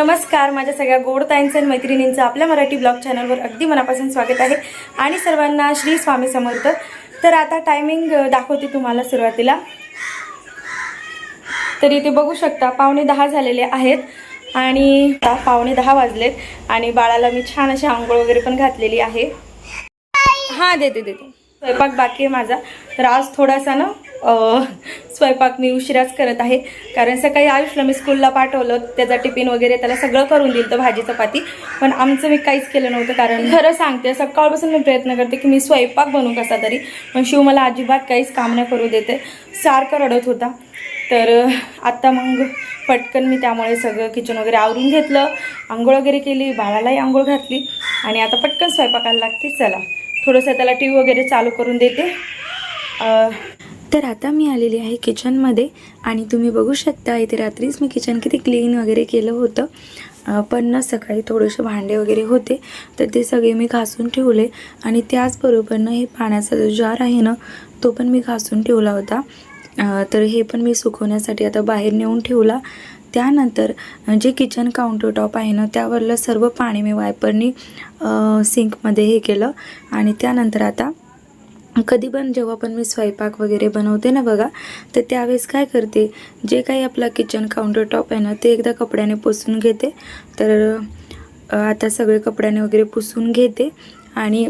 नमस्कार माझ्या सगळ्या गोड ताईंचं आणि मैत्रिणींचं आपल्या मराठी ब्लॉग चॅनलवर अगदी मनापासून स्वागत आहे आणि सर्वांना श्री स्वामी समर्थ. तर आता टायमिंग दाखवते तुम्हाला सुरुवातीला. तर इथे बघू शकता पावणे दहा झालेले आहेत आणि पावणे दहा वाजलेत आणि बाळाला मी छान अशी आंघोळ वगैरे पण घातलेली आहे. हां देते देते. स्वयंपाक बाकी आहे माझा. तर आज थोडासा ना स्वयंपाक मी उशिराच करत आहे. कारण सकाळी आयुषला मी स्कूलला पाठवलं त्याचा टिफिन वगैरे त्याला सगळं करून दिलं भाजी चपाती. पण आमचं मी काहीच केलं नव्हतं कारण खरं सांगते सकाळपासून मी प्रयत्न करते की मी स्वयंपाक बनवू कसा तरी. पण शिव मला अजिबात काहीच काम नाही करू देते. सारखं रडत होता. तर आत्ता मग पटकन मी त्यामुळे सगळं किचन वगैरे आवरून घेतलं. आंघोळ वगैरे केली बाळालाही आंघोळ घातली. आणि आता पटकन स्वयंपाकाला लागते. चला थोडंसं त्याला टी व्ही वगैरे चालू करून देते. तर आता मी आलेली आहे किचनमध्ये आणि तुम्ही बघू शकता इथे रात्रीच मी किचन किती क्लीन वगैरे केलं होतं. पण ना सकाळी थोडेसे भांडे वगैरे होते तर ते सगळे मी घासून ठेवले आणि त्याचबरोबर ना हे पाण्याचा जो जार आहे ना तो पण मी घासून ठेवला होता. तर हे पण मी सुकवण्यासाठी आता बाहेर नेऊन ठेवला. त्यानंतर जे किचन काउंटर टॉप आहे ना त्यावरलं सर्व पाणी मी वायपरनी सिंकमध्ये हे केलं आणि त्यानंतर आता कधी पण जेव्हा पण मी स्वयंपाक वगैरे बनवते ना बघा तर त्यावेळेस काय करते जे काही आपला किचन काउंटर टॉप आहे ना ते एकदा कपड्याने पुसून घेते. तर आता सगळे कपड्याने वगैरे पुसून घेते. आणि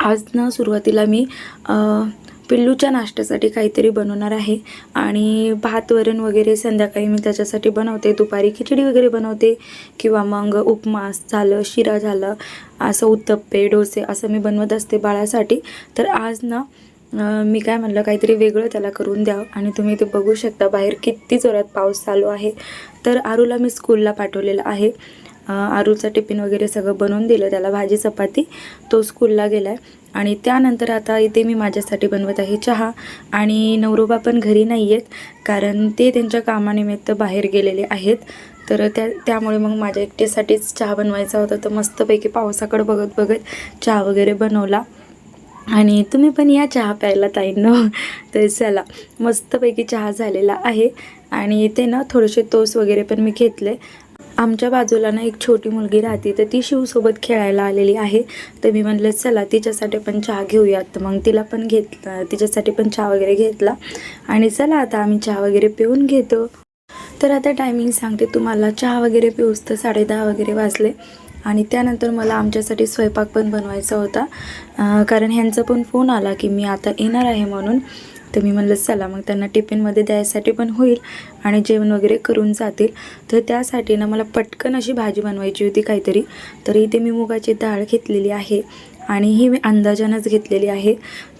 आज ना सुरुवातीला मी पिल्लूच्या नाश्त्यासाठी काहीतरी बनवणार आहे. आणि भात वरण वगैरे संध्याकाळी मी त्याच्यासाठी बनवते. दुपारी खिचडी वगैरे बनवते. किंवा मग उपमा झालं शिरा झालं असं उत्तप्पे डोसे असं मी बनवत असते बाळासाठी. तर आज ना मी काय म्हणलं काहीतरी वेगळं त्याला करून द्यावं. आणि तुम्ही ते बघू शकता बाहेर किती जोरात पाऊस चालू आहे. तर आरूला मी स्कूलला पाठवलेलं आहे. आरूचा टिफिन वगैरे सगळं बनवून दिलं. त्याला भाजी चपाती तो स्कूलला गेला आहे आणि त्यानंतर आता इथे मी माझ्यासाठी बनवत आहे चहा. आणि नवरोबा पण घरी नाही आहेत कारण ते त्यांच्या कामानिमित्त बाहेर गेलेले आहेत. तर त्या त्यामुळे मग माझ्या एकट्यासाठीच चहा बनवायचा होता. तर मस्तपैकी पावसाकडं बघत बघत चहा वगैरे बनवला. आणि तुम्ही पण या चहा प्यायला ताईंनो. तर चला मस्तपैकी चहा झालेला आहे. आणि इथे ना थोडेसे तोस वगैरे पण मी घेतले. आमच्या बाजूला ना एक छोटी मुलगी राहते तर ती शिवसोबत खेळायला आलेली आहे. तर मी म्हणलं चला तिच्यासाठी पण चहा घेऊयात. तर मग तिला पण घेतला तिच्यासाठी पण चहा वगैरे घेतला. आणि चला आता आम्ही चहा वगैरे पिऊन घेतो. तर आता टायमिंग सांगते तुम्हाला. चहा वगैरे पिऊस तर साडेदहा वगैरे वाजले. आणि त्यानंतर मला आमच्यासाठी स्वयंपाक पण बनवायचा होता. कारण ह्यांचा पण फोन आला की मी आता येणार आहे म्हणून. तर मी म्हणलं चला मग त्यांना टिफिनमध्ये द्यायसाठी पण होईल आणि जेवण वगैरे करून जातील. तर त्यासाठी ना मला पटकन अशी भाजी बनवायची होती काहीतरी. तर इथे मी मुगाची डाळ घेतलेली आहे आणि ही मी अंदाजानंच घेतलेली आहे.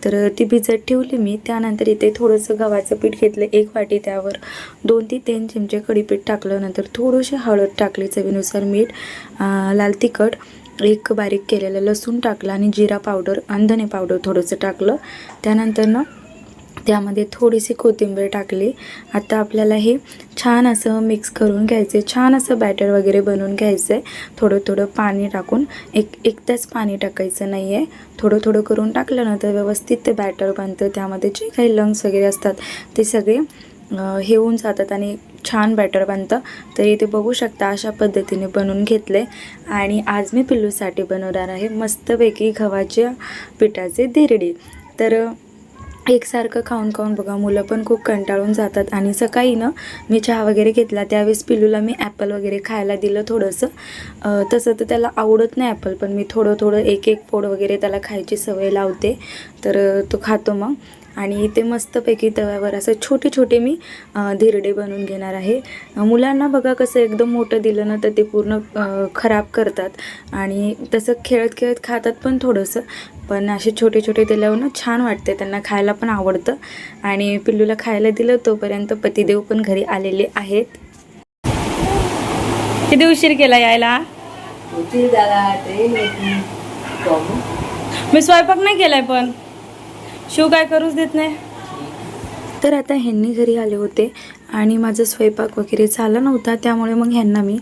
तर ती भिजत ठेवली मी. त्यानंतर इथे थोडंसं गव्हाचं पीठ घेतलं एक वाटी त्यावर. दोन ते तीन चमचे कढीपीठ टाकलं. नंतर थोडीशी हळद टाकली चवीनुसार मीठ लाल तिखट एक बारीक केलेलं लसूण टाकलं आणि जिरा पावडर आणि धने पावडर थोडंसं टाकलं. त्यानंतर ना त्यामध्ये थोडीशी कोथिंबीर टाकली. आता आपल्याला हे छान असं मिक्स करून घ्यायचं आहे छान असं बॅटर वगैरे बनवून घ्यायचं आहे थोडं थोडं पाणी टाकून. एक एकदाच पाणी टाकायचं नाही आहे थोडं थोडं करून टाकलं ना तर व्यवस्थित ते बॅटर बनतं. त्यामध्ये जे काही लंग्स वगैरे असतात ते सगळे हे होऊन जातात आणि छान बॅटर बनतं. तर इथे बघू शकता अशा पद्धतीने बनवून घेतले आणि आज मी पिल्लूसाठी बनवणार आहे मस्तपैकी गव्हाच्या पिठाचे धिरडे. तर एकसारखं खाऊन खाऊन बघा मुलं पण खूप कंटाळून जातात. आणि सकाळी ना मी चहा वगैरे घेतला. त्यावेळेस पिलूला मी ॲपल वगैरे खायला दिलं थोडंसं. तसं तर त्याला आवडत नाही ॲपल पण मी थोडं थोडं एक एक पोड वगैरे त्याला खायची सवय लावते. तर तो खातो मग. आणि इथे मस्तपैकी तव्यावर असं छोटे छोटे मी धिरडे बनवून घेणार आहे. मुलांना बघा कसं एकदम मोठं दिलं ना तर ते पूर्ण खराब करतात. आणि तसं खेळत खेळत खातात पण थोडंसं. पण असे छोटे छोटे दिल्यावर ना छान वाटते त्यांना खायला पण आवडतं. आणि पिल्लूला खायला दिलं तोपर्यंत पतिदेव पण घरी आलेले आहेत. किती उशीर केला यायला? मी स्वयंपाक नाही केलाय पण. शिव काय करूच देत नाही. तर आता ह्यांनी घरी आले होते आणि माझा स्वयंपाक वगैरे झाला नव्हता त्यामुळे मग ह्यांना मी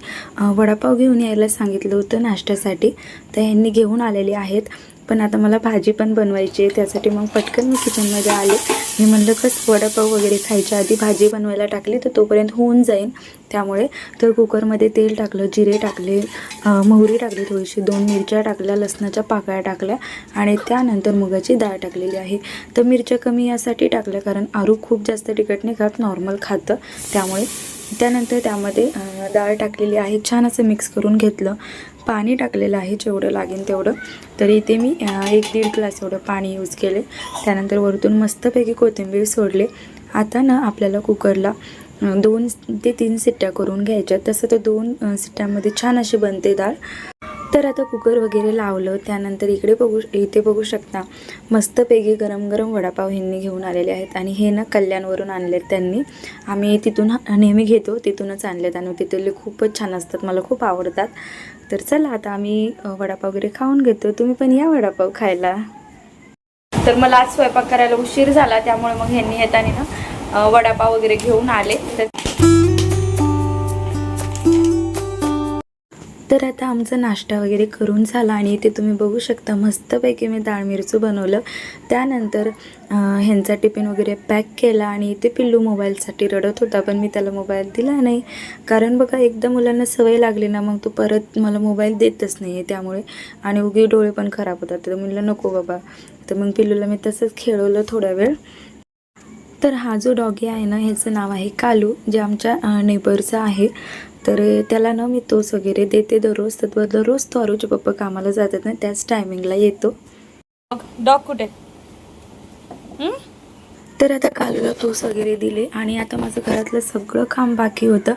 वडापाव घेऊन यायला सांगितलं होतं नाश्त्यासाठी. तर ह्यांनी घेऊन आलेले आहेत. पण आता मला भाजी पण बनवायची आहे त्यासाठी मग पटकन मी किचनमध्ये आले. मी म्हणलं कस वडापाव वगैरे खायच्या आधी भाजी बनवायला टाकली तर तोपर्यंत होऊन जाईल त्यामुळे तर कुकरमध्ये तेल टाकलं जिरे टाकले मोहरी टाकली थोडीशी दोन मिरच्या टाकल्या लसणाच्या पाकळ्या टाकल्या आणि त्यानंतर मुगाची डाळ टाकलेली आहे. तर मिरच्या कमी यासाठी टाकल्या कारण आरू खूप जास्त तिखट नाही खात नॉर्मल खातं. त्यामुळे त्यानंतर त्यामध्ये डाळ टाकलेली आहे छान असं मिक्स करून घेतलं. पाणी टाकलेलं आहे जेवढं लागेल तेवढं. तर इथे मी एक दीड ग्लास एवढं पाणी यूज केले. त्यानंतर वरतून मस्तपैकी कोथिंबीर सोडले. आता ना आपल्याला कुकरला दोन ते तीन सिट्ट्या करून घ्यायच्या तसं तर दोन सिट्ट्यामध्ये छान अशी बनते डाळ. तर आता कुकर वगैरे लावलं. त्यानंतर इकडे बघू इथे बघू शकता मस्तपैकी गरम गरम वडापाव ह्यांनी घेऊन आलेले आहेत. आणि हे ना कल्याणवरून आणलेत त्यांनी. आम्ही तिथून नेहमी घेतो तिथूनच आणलेत. आणि तिथले खूपच छान असतात. मला खूप आवडतात. तर चला आता आम्ही वडापाव वगैरे खाऊन घेतो. तुम्ही पण या वडापाव खायला. तर मला आज स्वयंपाक करायला उशीर झाला त्यामुळे मग ह्यांनी येताना ना वडापाव वगैरे घेऊन आले. तर तर आता आमचा नाश्ता वगैरे करून झाला आणि इथे तुम्ही बघू शकता मस्तपैकी मी डाळ मिरचू बनवलं. त्यानंतर ह्यांचा टिफिन वगैरे पॅक केला आणि इथे पिल्लू मोबाईलसाठी रडत होता पण मी त्याला मोबाईल दिला नाही. कारण बघा एकदा मुलांना सवय लागली ना मग तो परत मला मोबाईल देतच नाही आहे त्यामुळे. आणि उगी डोळे पण खराब होतात. तर म्हणलं नको बाबा. तर मग पिल्लूला मी तसंच खेळवलं थोडा वेळ. तर हा जो डॉगी आहे ना ह्याचं नाव आहे कालू जे आमच्या नेबरचं आहे. तर त्याला ना मी तोस वगैरे देते दररोज. तर दररोज तो अरुचे पप्पा कामाला जातात ना त्याच टायमिंगला येतो. डॉग कुठे? तर आता कालूला तोस वगैरे दिले आणि आता माझं घरातलं सगळं काम बाकी होतं.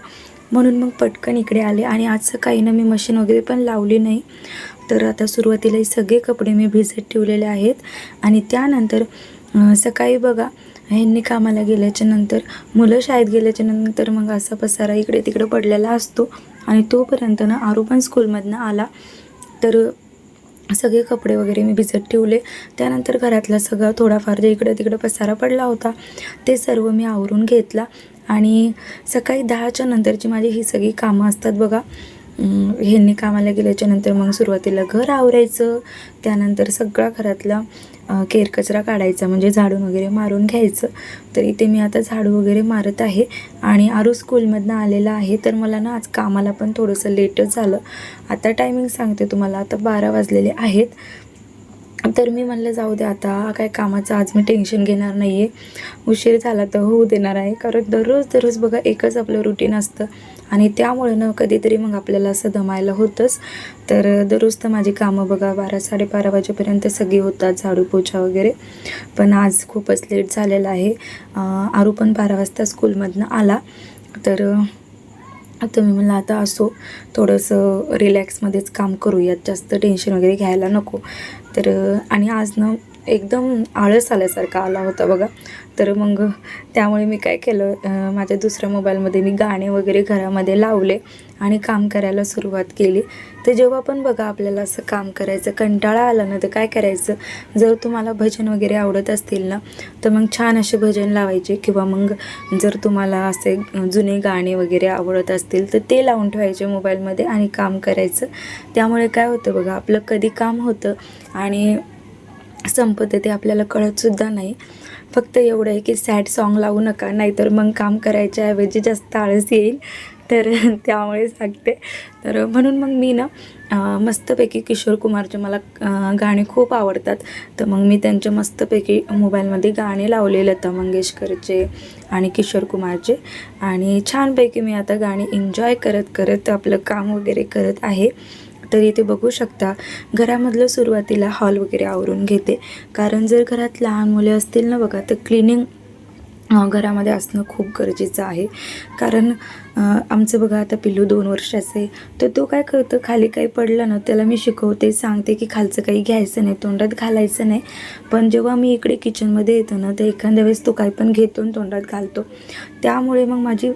म्हणून मग पटकन इकडे आले आणि आज सकाळी ना मी मशीन वगैरे पण लावली नाही. तर आता सुरुवातीला सगळे कपडे मी भिजत ठेवलेले आहेत. आणि त्यानंतर सकाळी बघा ह्यांनी कामाला गेल्याच्यानंतर मुलं शाळेत गेल्याच्यानंतर मग असा पसारा इकडे तिकडे पडलेला असतो. आणि तोपर्यंत ना आरू पण स्कूलमधनं आला. तर सगळे कपडे वगैरे मी भिजत ठेवले. त्यानंतर घरातला सगळा थोडाफार जे इकडं तिकडं पसारा पडला होता ते सर्व मी आवरून घेतला. आणि सकाळी दहाच्या नंतरची माझी ही सगळी कामं असतात बघा. ह्यांनी कामाला गेल्याच्यानंतर मग सुरुवातीला घर आवरायचं. त्यानंतर सगळा घरातला केरकचरा काढायचा म्हणजे झाडून वगैरे मारून घ्यायचं. तर इथे मी आता झाडू वगैरे मारत आहे आणि आरू स्कूलमधनं आलेला आहे. तर मला ना आज कामाला पण थोडंसं लेटच झालं. आता टायमिंग सांगते तुम्हाला. आता बारा वाजलेले आहेत. तर मी म्हणलं जाऊ दे आता काय कामाचं आज मी टेन्शन घेणार नाही आहे उशीर झाला तर होऊ देणार आहे. कारण दररोज दररोज बघा एकच आपलं रुटीन असतं. आणि त्यामुळे ना कधीतरी मग आपल्याला असं दमायला होतंच. तर दररोज तर माझी कामं बघा बारा साडेबारा वाजेपर्यंत सगळी होतात झाडू पोछा वगैरे. पण आज खूपच लेट झालेलं आहे. आरू पण बारा वाजता स्कूलमधनं आला. तर आता मी म्हणलं आता असो थोडंसं रिलॅक्समध्येच काम करूयात. जास्त टेन्शन वगैरे घ्यायला नको. तर आणि आज ना एकदम आळस आल्यासारखा आला होता बघा. तर मग त्यामुळे मी काय केलं माझ्या दुसऱ्या मोबाईलमध्ये मी गाणे वगैरे घरामध्ये लावले. आणि काम करायला सुरुवात केली. तर जेव्हा पण बघा आपल्याला असं काम करायचं कंटाळा आला ना तर काय करायचं? जर तुम्हाला भजन वगैरे आवडत असतील ना तर मग छान असे भजन लावायचे किंवा मग जर तुम्हाला असे जुने गाणे वगैरे आवडत असतील तर ते लावून ठेवायचे मोबाईलमध्ये आणि काम करायचं. त्यामुळे काय होतं बघा आपलं कधी काम होतं आणि संपतं ते आपल्याला कळतसुद्धा नाही. फक्त एवढं आहे की सॅड सॉन्ग लावू नका नाहीतर मग काम करायच्या ऐवजी जास्त आळस येईल. तर त्यामुळे सांगते. तर म्हणून मग मी ना मस्तपैकी किशोर कुमारचे मला गाणे खूप आवडतात. तर मग मी त्यांचे मस्तपैकी मोबाईलमध्ये गाणे लावले लता मंगेशकरचे आणि किशोर कुमारचे. आणि छानपैकी मी आता गाणी एन्जॉय करत करत आपलं काम वगैरे करत आहे. तर इथे बघू शकता घरामधलं सुरुवातीला हॉल वगैरे आवरून घेते. कारण जर घरात लहान मुले असतील ना बघा तर क्लिनिंग घरामध्ये असणं खूप गरजेचं आहे. कारण आमचं बघा आता पिल्लू दोन वर्षाचं आहे. तर तो काय करतं खाली काही पडलं ना त्याला मी शिकवते सांगते की खालचं काही घ्यायचं नाही तोंडात घालायचं नाही. पण जेव्हा मी इकडे किचनमध्ये येतो ना तर एखाद्या वेळेस तो काही पण घेतो तोंडात घालतो. त्यामुळे मग माझी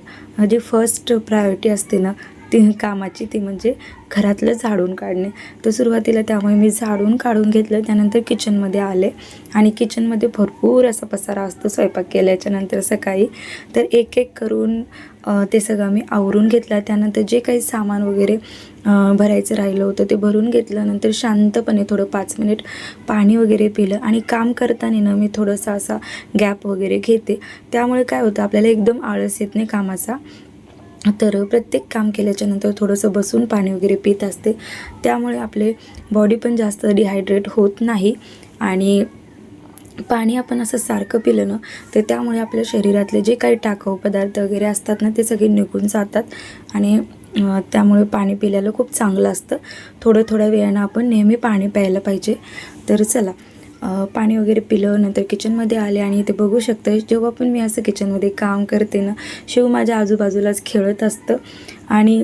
जी फर्स्ट प्रायोरिटी असते ना ती कामाची ती म्हणजे घरातलं झाडून काढणे. तर सुरुवातीला त्यामुळे मी झाडून काढून घेतलं त्यानंतर किचनमध्ये आले. आणि किचनमध्ये भरपूर असा पसारा असतो स्वयंपाक केल्याच्यानंतर सकाळी. तर एक एक करून ते सगळं मी आवरून घेतलं. त्यानंतर जे काही सामान वगैरे भरायचं राहिलं होतं ते भरून घेतलं नंतर शांतपणे थोडं पाच मिनिट पाणी वगैरे पिलं. आणि काम करताना ना मी थोडंसं असा गॅप वगैरे घेते. त्यामुळे काय होतं आपल्याला एकदम आळस येत नाही कामाचा. तर प्रत्येक काम केल्याच्यानंतर थोडंसं बसून पाणी वगैरे पित असते. त्यामुळे आपले बॉडी पण जास्त डिहायड्रेट होत नाही. आणि पाणी आपण असं सारखं पिलं ना तर त्यामुळे आपल्या शरीरातले जे काही टाकाऊ पदार्थ वगैरे असतात ना ते सगळे निघून जातात. आणि त्यामुळे पाणी पिल्याला खूप चांगलं असतं. थोडं थोड्या वेळानं आपण नेहमी पाणी प्यायला पाहिजे. तर चला पाणी वगैरे पिलं नंतर किचनमध्ये आले आणि ते बघू शकतं जेव्हा पण मी असं किचनमध्ये काम करते ना शिव माझ्या आजूबाजूलाच खेळत असतं. आणि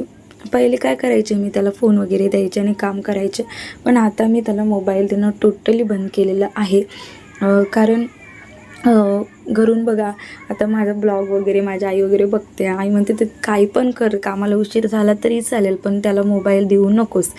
पहिले काय करायचे मी त्याला फोन वगैरे द्यायचे आणि काम करायचे. पण आता मी त्याला मोबाईल देणं टोटली बंद केलेलं आहे. कारण घरून बघा आता माझा ब्लॉग वगैरे माझी आई वगैरे बघते. आई म्हणते ते काही पण कर कामाला उशीर झाला तरी चालेल पण त्याला मोबाईल देऊ नकोस.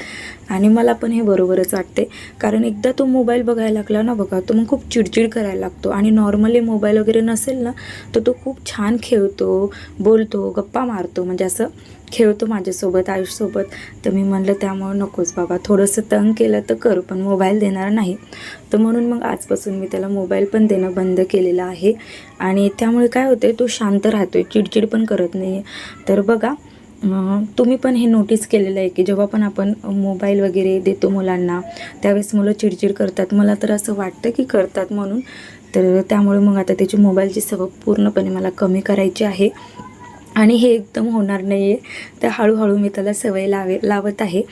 आणि मला पण हे बरोबरच वाटते. कारण एकदा तो मोबाईल बघायला लागला ना बघा तो मग खूप चिडचिड करायला लागतो. आणि नॉर्मली मोबाईल वगैरे नसेल ना तर तो खूप छान खेळतो बोलतो गप्पा मारतो. म्हणजे असं खेळतो माझ्यासोबत आयुषसोबत तर मी म्हणलं त्यामुळं नकोच बाबा. थोडंसं तंग केलं तर कर पण मोबाईल देणार नाही. तर म्हणून मग आजपासून मी त्याला मोबाईल पण देणं बंद केलेलं आहे. आणि त्यामुळे काय होते तो शांत राहतो आहे चिडचिड पण करत नाही आहे तर बघा तुम्ही पण हे नोटीस केलेलं आहे की जेव्हा पण आपण मोबाईल वगैरे देतो मुलांना त्यावेळेस मुलं चिडचिड करतात. मला तर असं वाटतं की करतात म्हणून. तर त्यामुळे मग आता त्याची मोबाईलची सवय पूर्णपणे मला कमी करायची आहे. आणि हे एकदम होणार नाही आहे तर हळूहळू मी त्याला सवय लावे लावत आहे.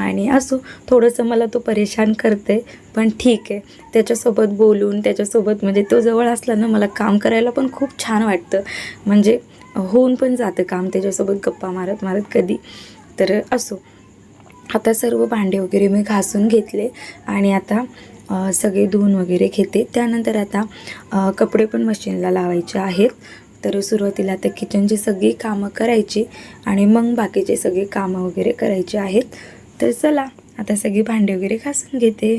आणि असो थोडंसं मला तो परेशान करते पण ठीक आहे. त्याच्यासोबत बोलून त्याच्यासोबत म्हणजे तो जवळ असला ना मला काम करायला पण खूप छान वाटतं. म्हणजे होऊन पण जातं काम त्याच्यासोबत गप्पा मारत मारत कधी. तर असो आता सर्व भांडे वगैरे मी घासून घेतले आणि आता सगळे धुवून वगैरे घेते. त्यानंतर आता कपडे पण मशीनला लावायचे आहेत. तर सुरुवातीला आता किचनची सगळी कामं करायची आणि मग बाकीचे सगळे कामं वगैरे करायचे आहेत. तर चला आता सगळी भांडे वगैरे घासून घेते.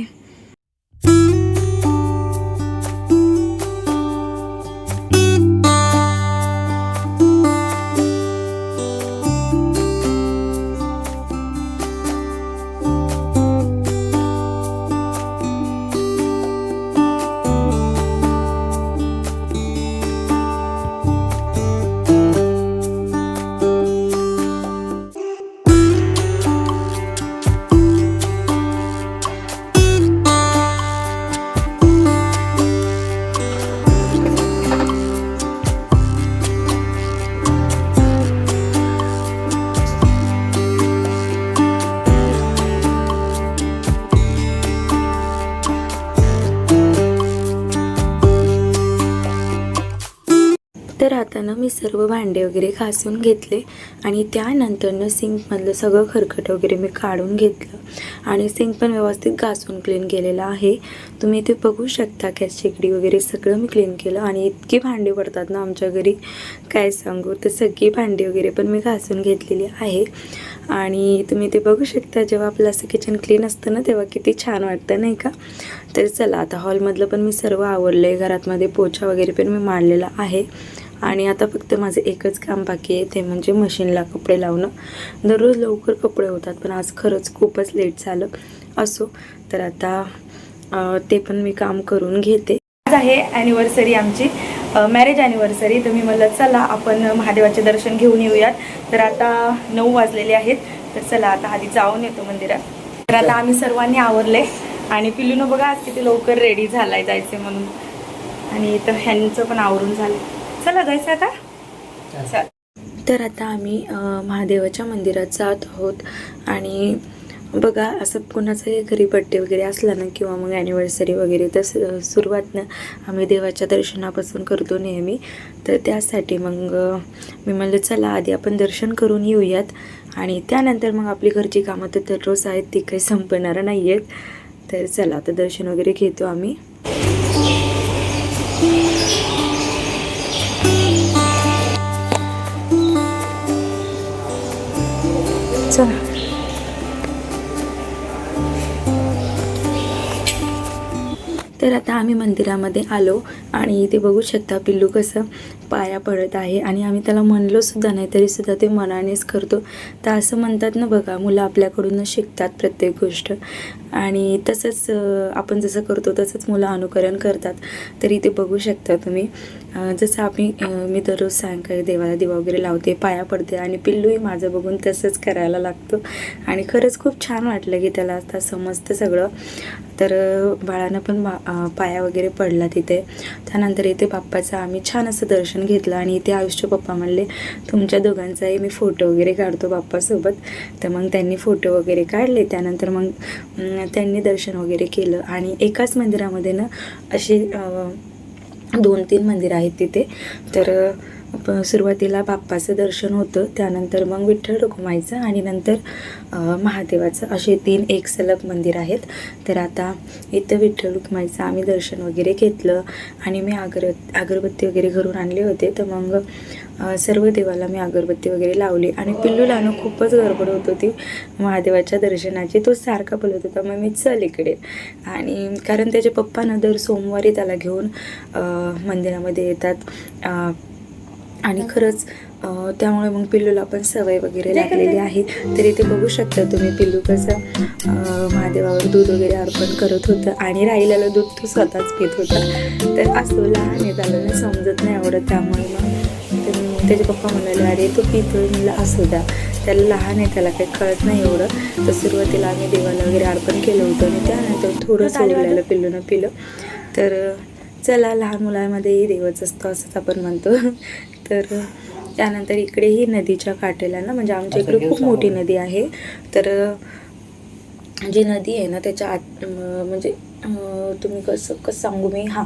असताना ना मी सर्व भांडे वगैरे घासून घेतले आणि त्यानंतरनं सिंकमधलं सगळं खरकट वगैरे मी काढून घेतलं. आणि सिंक पण व्यवस्थित घासून क्लीन केलेलं आहे. तुम्ही ते बघू शकता गॅस शेगडी वगैरे सगळं मी क्लीन केलं आणि इतकी भांडी पडतात ना आमच्या घरी. काय सांगू तर सगळी भांडी वगैरे पण मी घासून घेतलेली आहे. आणि तुम्ही ते बघू शकता जेव्हा आपलं असं किचन क्लीन असतं ना तेव्हा किती छान वाटतं नाही का? तर चला आता हॉलमधलं पण मी सर्व आवडलं आहे घरातमध्ये पोछा वगैरे पण मी मांडलेला आहे. आणि आता फक्त माझं एकच काम बाकी आहे ते म्हणजे मशीनला कपडे लावणं. दररोज लवकर कपडे होतात पण आज खरंच खूपच लेट झालं. असो तर आता ते पण मी काम करून घेते. आज आहे ॲनिव्हर्सरी आमची. मॅरेज ॲनिव्हर्सरी तर मी म्हणलं चला आपण महादेवाचे दर्शन घेऊन येऊयात. तर आता नऊ वाजलेले आहेत. तर चला आता आधी जाऊन येतो मंदिरात. तर आता आम्ही सर्वांनी आवरले. आणि पिलूनं बघा आज किती लवकर रेडी झालाय जायचे म्हणून. आणि इथं ह्यांचं पण आवरून झालं चला जायचं आता चल. तर आता आम्ही महादेवाच्या मंदिरात जात आहोत. आणि बघा असं कोणाचाही घरी बड्डे वगैरे असला ना किंवा मग ॲनिव्हर्सरी वगैरे तर सुरुवात ना आम्ही देवाच्या दर्शनापासून करतो नेहमी. तर त्यासाठी मग मी म्हणलं चला आधी आपण दर्शन करून येऊयात. आणि त्यानंतर मग आपली घरची कामं तर दररोज आहेत ती काही संपणार नाही आहेत तर चला आता दर्शन वगैरे घेतो आम्ही. चला तर आता आम्ही मंदिरामध्ये आलो आणि इथे बघू शकता पिल्लू कसं पाया पडत आहे. आणि आम्ही त्याला म्हणलो सुद्धा नाही तरी सुद्धा ते मनानेच करतो. तर असं म्हणतात ना बघा मुलं आपल्याकडूनच शिकतात प्रत्येक गोष्ट. आणि तसंच आपण जसं करतो तसंच मुलं अनुकरण करतात. तर इथे बघू शकता तुम्ही जसं आम्ही मी दररोज सायंकाळी देवाला दिवा वगैरे लावते पाया पडते आणि पिल्लूही माझं बघून तसंच करायला लागतो. आणि खरंच खूप छान वाटलं की त्याला आता समजतं सगळं. तर बाळानं पण पाया वगैरे पडला तिथे. त्यानंतर इथे बाप्पाचं आम्ही छान असं दर्शन घेतलं आणि इथे आयुष्य पप्पा म्हणले तुमच्या दोघांचाही मी फोटो वगैरे काढतो बाप्पासोबत. तर मग त्यांनी फोटो वगैरे काढले. त्यानंतर मग त्यांनी दर्शन वगैरे केलं. आणि एकाच मंदिरामध्ये ना असे दोन तीन मंदिरं आहेत तिथे. तर सुरुवातीला बाप्पाचं दर्शन होतं. त्यानंतर मग विठ्ठल रुक्माईचं आणि नंतर महादेवाचं. असे तीन एक सलग मंदिर आहेत. तर आता इथं विठ्ठल रुक्माईचं आम्ही दर्शन वगैरे घेतलं आणि मी अगर अगरबत्ती वगैरे घरून आणले होते. तर मग सर्व देवाला मी अगरबत्ती वगैरे लावली. आणि पिल्लू ना खूपच गडबड होत होती. महादेवाच्या दर्शनाची तो सारखा बोलत होता मग मी चल इकडे. आणि कारण त्याचे पप्पा ना दर सोमवारी त्याला घेऊन मंदिरामध्ये येतात. आणि खरंच त्यामुळे मग पिल्लूला पण सवय वगैरे लागलेली आहे. तर इथे बघू शकता तुम्ही पिल्लू कसं महादेवावर दूध वगैरे अर्पण करत होतं आणि राहिलेलं दूध तो स्वतःच पित होता. तर असतो लहान आहे त्याला समजत नाही आवडत. त्यामुळे मग ते- त्याचे पप्पा म्हणाले अरे तो पितोय. मला असू द्या. त्याला लहान आहे त्याला काही कळत नाही एवढं. तर सुरुवातीला आम्ही देवाला वगैरे अर्पण केलं होतं आणि त्यानंतर थोडं सोडलेलं पिल्लूनं पिलं. तर चला लहान मुलांमध्येही देवच असतो असंच आपण म्हणतो. तर त्यानंतर इकडे ही नदीच्या काठेला ना म्हणजे आमच्या इकडे खूप मोठी नदी आहे. तर जी नदी आहे ना त्याच्या आत म्हणजे तुम्ही कसं कसं सांगू मी? हां.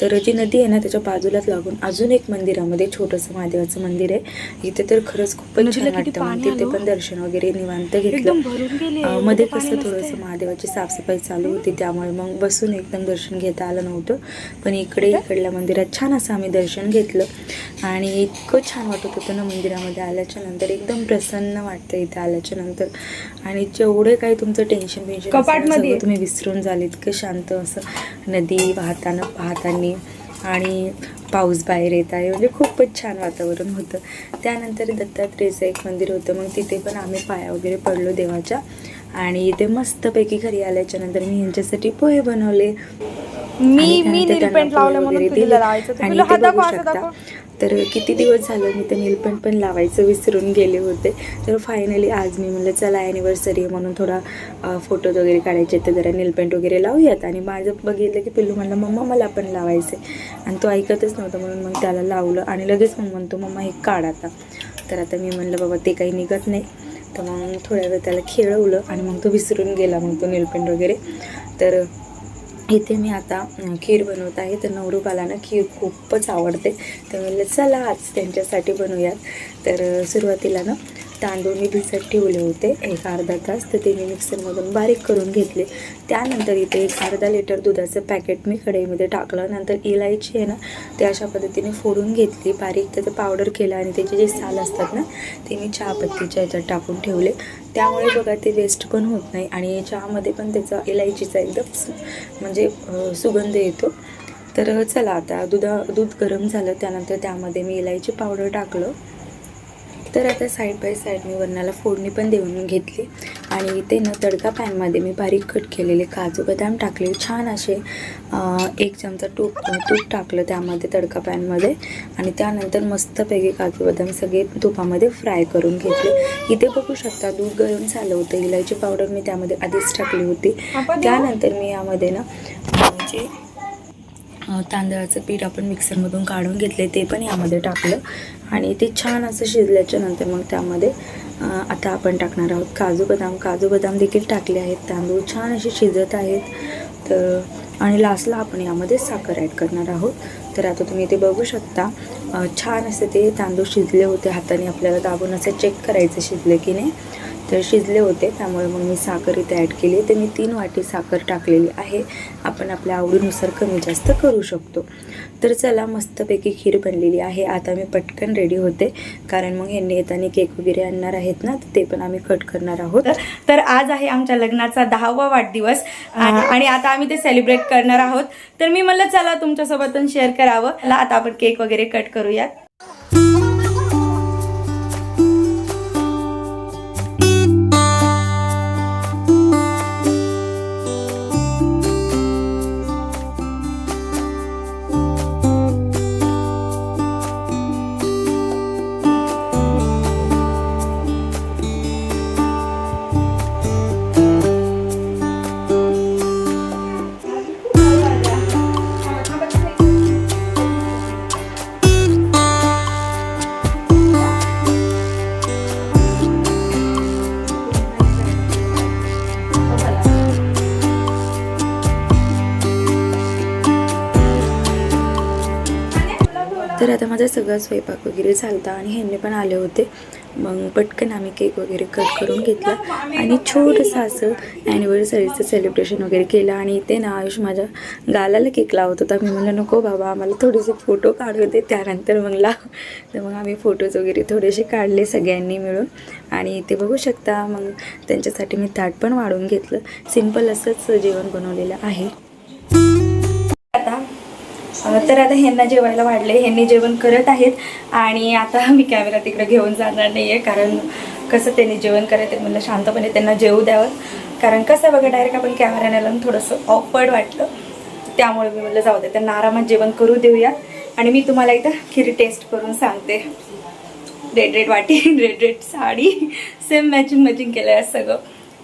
तर जी नदी आहे ना त्याच्या बाजूलाच लागून अजून एक मंदिरामध्ये छोटंसं महादेवाचं मंदिर आहे. इथे तर खरंच खूपच छान वाटतं. पाणी तिथे? पण दर्शन वगैरे निवांत घेतलं. मध्ये कसं. थोडंसं महादेवाची साफसफाई चालू होती त्यामुळे मग बसून एकदम दर्शन घेता आलं नव्हतं. पण इकडे इकडल्या मंदिरात छान असं आम्ही दर्शन घेतलं. आणि इतकं छान वाटत होतं ना मंदिरामध्ये आल्याच्यानंतर. एकदम प्रसन्न वाटतं इथे आल्याच्यानंतर. आणि जेवढे काही तुमचं टेन्शन बिन्शन असेल ना, कपाटमध्ये. सगळं तुम्ही विसरून झाले इतकं शांत असं. नदी वाहताना पाहताना आणि पाऊस बाहेर येत आहे. म्हणजे खूपच छान वातावरण होतं. त्यानंतर दत्तात्रेयचं एक मंदिर होतं. मग तिथे पण आम्ही पाया वगैरे पडलो देवाच्या. आणि इथे मस्तपैकी घरी आल्याच्यानंतर मी यांच्यासाठी पोहे बनवले. मी मी लावलं म्हणून. आणि बघू शकता. तर किती दिवस झालं मी ते नेलपेंट पण लावायचं विसरून गेले होते. तर फायनली आज मी म्हणलं चला ॲनिव्हर्सरी म्हणून थोडा फोटोज वगैरे काढायचे तर जरा नेलपेंट वगैरे लावूयात. आणि माझं बघितलं की पिल्लू म्हणलं मम्मा मला पण लावायचं आणि तो ऐकतच नव्हता म्हणून मग त्याला लावलं आणि लगेच मग म्हणतो मम्मा हे काढ आता. तर आता मी म्हणलं बाबा ते काही निघत नाही. तर मग थोड्या वेळ त्याला खेळवलं आणि मग तो विसरून गेला मग तो नीलपेंट वगैरे. तर इथे मी आता खीर बनवत आहे. तर नवरूबालांना खीर खूपच आवडते. तर चला आज त्यांच्यासाठी बनवूयात. तर सुरुवातीला ना तांदूळ मी भिजत ठेवले होते एक अर्धा तास तर ते मी मिक्सरमधून बारीक करून घेतले. त्यानंतर इथे एक अर्धा लिटर दुधाचं पॅकेट मी कढईमध्ये टाकलं. नंतर इलायची आहे ना ते अशा पद्धतीने फोडून घेतली. बारीक त्याचं पावडर केलं आणि त्याचे जे साल असतात ना ते मी चहापत्तीच्या ह्याच्यात टाकून ठेवले. त्यामुळे बघा ते वेस्ट पण होत नाही आणि चहामध्ये पण त्याचा इलायचीचा एकदम म्हणजे सुगंध येतो. तर चला आता दुधा दूध गरम झालं त्यानंतर त्यामध्ये मी इलायची पावडर टाकलं. तर आता साईड बाय साईड मी वरणाला फोडणी पण देऊन घेतली. आणि इथे ना तडका पॅनमध्ये मी बारीक कट केलेले काजू बदाम टाकले. छान असे एक चमचा तूप तूप टाकलं त्यामध्ये तडका पॅनमध्ये आणि त्यानंतर मस्तपैकी काजू बदाम सगळे तुपामध्ये फ्राय करून घेतले. इथे बघू शकता दूध गरम झालं होतं. इलायची पावडर मी त्यामध्ये आधीच टाकली होती. त्यानंतर मी यामध्ये ना अं, जे अ, तांदळाचं पीठ आपण मिक्सरमधून काढून घेतले ते पण यामध्ये टाकलं. आणि ते छान असं शिजल्याच्या नंतर मग त्यामध्ये आता आपण टाकणार आहोत काजू बदाम. काजू बदाम देखील टाकले आहेत तांदूळ छान असे शिजत आहेत. तर आणि लास्टला आपण यामध्ये साखर ॲड करणार आहोत. तर आता तुम्ही ते बघू शकता छान असे ते तांदूळ शिजले होते हाताने आपल्याला दाबून असं चेक करायचं शिजले की नाही. तर शिजले होते त्यामुळे मग मी साखर इथे ॲड केली. तर मी तीन वाटी साखर टाकलेली आहे. आपण आपल्या आवडीनुसार कमी जास्त करू शकतो. तर चला मस्तपैकी खीर बनलेली आहे. आता मी पटकन रेडी होते. कारण मग ह्यांनी येताना केक वगैरे आणणार आहेत ना तर ते पण आम्ही कट करणार आहोत. तर- तर आज आहे आमच्या लग्नाचा दहावा वाढदिवस. आणि आता आम्ही ते सेलिब्रेट करणार आहोत. तर मी म्हणलं चला तुमच्यासोबत पण शेअर करावं. आता आपण केक वगैरे कट करूयात. सगळा स्वयंपाक वगैरे झालता आणि ह्यांनी पण आले होते. मग पटकन आम्ही केक वगैरे कट करून घेतला. आणि छोटंसं असं ॲनिव्हर्सरीचं सेलिब्रेशन वगैरे केलं आणि ते ना आयुष माझ्या गालाला केक लावत होता. मी म्हणलं नको बाबा आम्हाला थोडेसे फोटो काढू दे. त्यानंतर मग लाव तर मग आम्ही फोटोज वगैरे थोडेसे काढले सगळ्यांनी मिळून. आणि ते बघू शकता मग त्यांच्यासाठी मी ताट पण वाढून घेतलं. सिंपल असंच जेवण बनवलेलं आहे. तर आता ह्यांना जेवायला वाढले ह्यांनी जेवण करत आहेत. आणि आता मी कॅमेरा तिकडे घेऊन जाणार नाही आहे कारण कसं त्यांनी जेवण करत म्हणलं शांतपणे त्यांना जेवू द्यावं. कारण कसं बघा डायरेक्ट आपण कॅमेऱ्याने लावून थोडंसं ऑफवर्ड वाटलं. त्यामुळे मी म्हणलं जाऊ दे त्यांना आरामात जेवण करू देऊया. आणि मी तुम्हाला एकदा खिरी टेस्ट करून सांगते. रेड रेड वाटी red red sari. Same matching matching केलं आहे सगळं.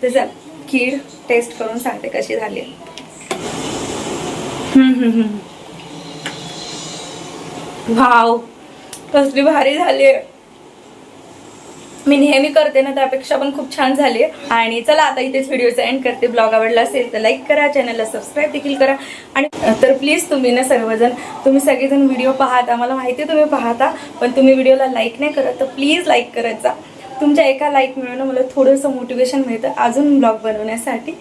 तर चल खीर टेस्ट करून सांगते कशी झाली. आहे. वाव. कसली भारी झाली मी नेहमी करते ना त्यापेक्षा पण खूप छान झाली आणि चला आता इथेच व्हिडिओचा एंड करते. ब्लॉग आवडला असेल तर लाईक करा चॅनलला सबस्क्राईब देखील करा. आणि तर प्लीज तुम्ही ना सर्वजण तुम्ही सगळेजण व्हिडिओ पाहता. मला माहिती आहे तुम्ही पाहता पण तुम्ही व्हिडिओला लाईक नाही करत तर प्लीज लाईक करत जा. तुमच्या एका लाईक मिळवणं मला थोडंसं मोटिवेशन मिळतं अजून ब्लॉग बनवण्यासाठी.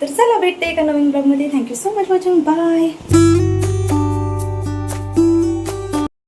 तर चला भेटते एका नवीन ब्लॉगमध्ये. Thank you so much watching bye